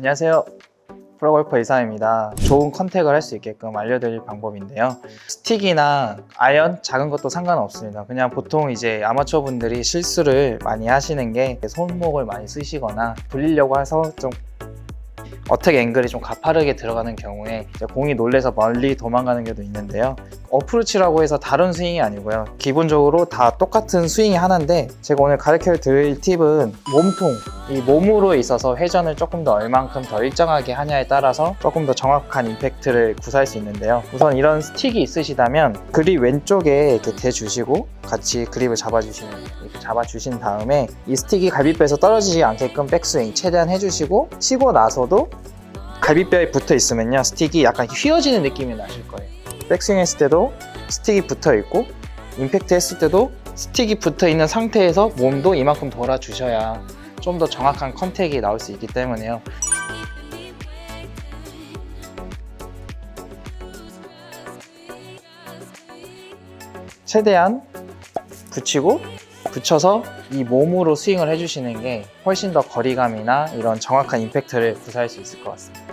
안녕하세요. 프로골퍼 이사입니다. 좋은 컨택을 할 수 있게끔 알려드릴 방법인데요. 스틱이나 아이언 작은 것도 상관없습니다. 그냥 보통 이제 아마추어 분들이 실수를 많이 하시는 게 손목을 많이 쓰시거나 돌리려고 해서 좀 어택 앵글이 좀 가파르게 들어가는 경우에 공이 놀래서 멀리 도망가는 경우도 있는데요. 어프로치라고 해서 다른 스윙이 아니고요. 기본적으로 다 똑같은 스윙이 하나인데 제가 오늘 가르쳐 드릴 팁은 몸통, 이 몸으로 있어서 회전을 조금 더 얼만큼 더 일정하게 하냐에 따라서 조금 더 정확한 임팩트를 구사할 수 있는데요. 우선 이런 스틱이 있으시다면 그립 왼쪽에 이렇게 대주시고 같이 그립을. 이렇게 잡아주신 다음에 이 스틱이 갈비뼈에서 떨어지지 않게끔 백스윙 최대한 해주시고 치고 나서도 갈비뼈에 붙어 있으면요 스틱이 약간 휘어지는 느낌이 나실 거예요. 백스윙 했을 때도 스틱이 붙어 있고 임팩트 했을 때도 스틱이 붙어 있는 상태에서 몸도 이만큼 돌아주셔야 좀 더 정확한 컨택이 나올 수 있기 때문에요. 최대한 붙이고 붙여서 이 몸으로 스윙을 해주시는 게 훨씬 더 거리감이나 이런 정확한 임팩트를 구사할 수 있을 것 같습니다.